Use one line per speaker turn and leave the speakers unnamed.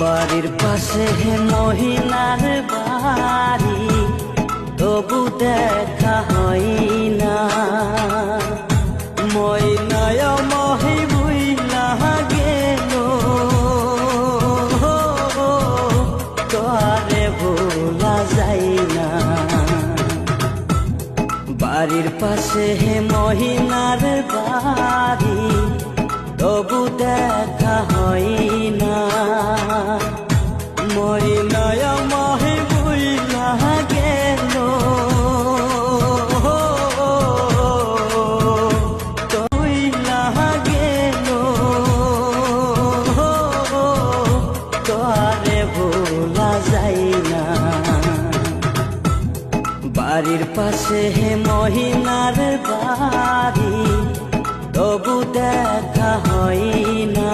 বাড়ির পাশে মহিলার বাড়ি, তবু দেখা হয় না। ময়নায় মহি বুইলা গেল তোরে ভোলা যায় না। বাড়ির পাশে মহিলার বাড়ি, তবু দেখা হয় বাড়ির পাশে হে মহিনার বাড়ি তবু দেখা হয় না